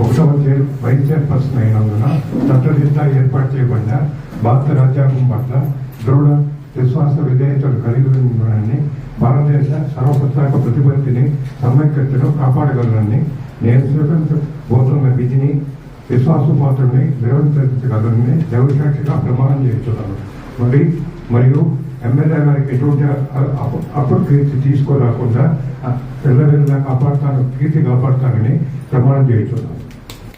ఒకటవ chair vice chairperson అయినందున చట్టరీత్యా ఏర్పాటు చేయబడిన భారత రాజ్యాంగం పట్ల దృఢ విశ్వాస విధేయతలు కలిగి ఉన్నానని భారతదేశ సర్వపత్రాక ప్రతిపత్తిని సమైక్యతను కాపాడగలనని నేను స్వీకరించబోతున్న విధిని విశ్వాసపాత్రుని నిర్వర్తించగలనని దైవసాక్షిగా ప్రమాణం చేస్తున్నాను. మరి మరియు ఎమ్మెల్యే గారికి ఎటువంటి అ- అప- అపకీర్తి తీసుకోరాకుండా పిల్లల కాపాడుతాను కీర్తి కాపాడుతానని ప్రమాణం చేస్తున్నాను.